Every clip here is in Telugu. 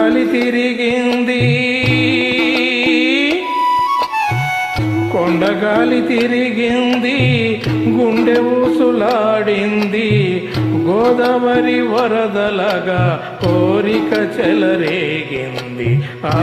గాలి తిరిగింది. కొండగాలి తిరిగింది గుండె ఊసులాడింది. గోదావరి వరదలగా కోరిక చెలరేగింది. ఆ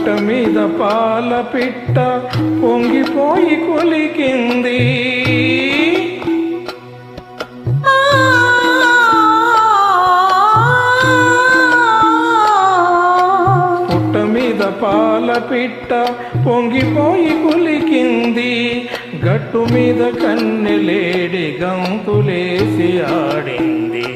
పుట్ట మీద పాల పిట్ట పొంగిపోయి కొలికింది. పుట్ట మీద పాల పిట్ట పొంగిపోయి కొలికింది. గట్టు మీద కన్నెలేడి గంతులేసి ఆడింది.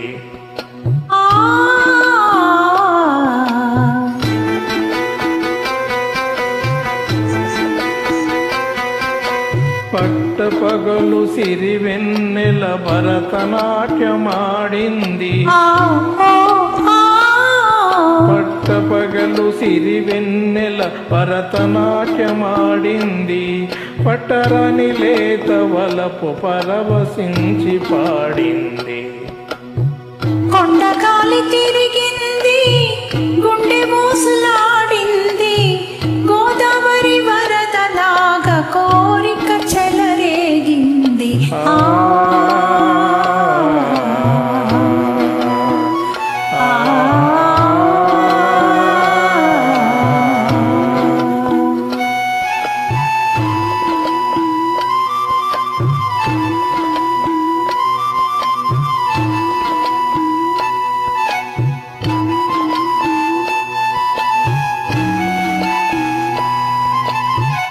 పట్ట పగలు సిరి వెన్నెల భరతనాట్యమాడింది. పట్ట పగలు సిరి వెన్నెల భరతనాట్యమాడింది. పట్టరాని లేత వలపు పరవశించి పాడింది. కొండగాలి తిరిగింది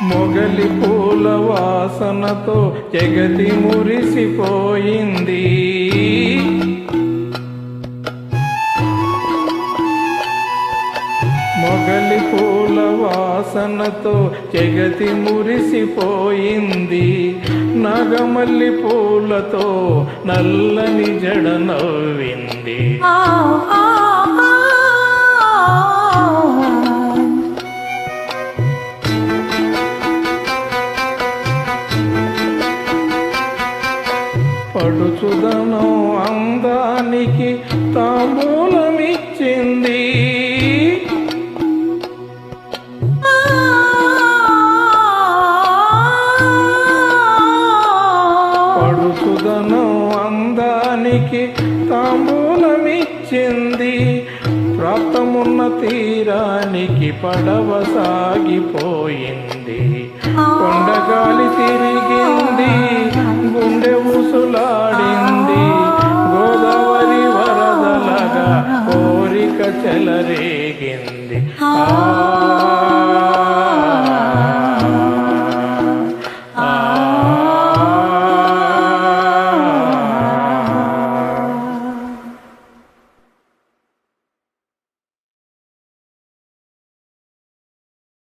మొగలి పూల వాసనతో జగతి మురిసిపోయింది. మొగలి పూల వాసనతో జగతి మురిసిపోయింది. నాగమల్లి పూలతో నల్లని జడ నవ్వింది. అందానికి తాంబూలమిచ్చింది. పడుచుదనం అందానికి తాంబూలమిచ్చింది. ప్రాప్తమున్న తీరానికి పడవ సాగిపోయింది. కొండగాలి తిరిగింది గుండె ఊసులాడింది.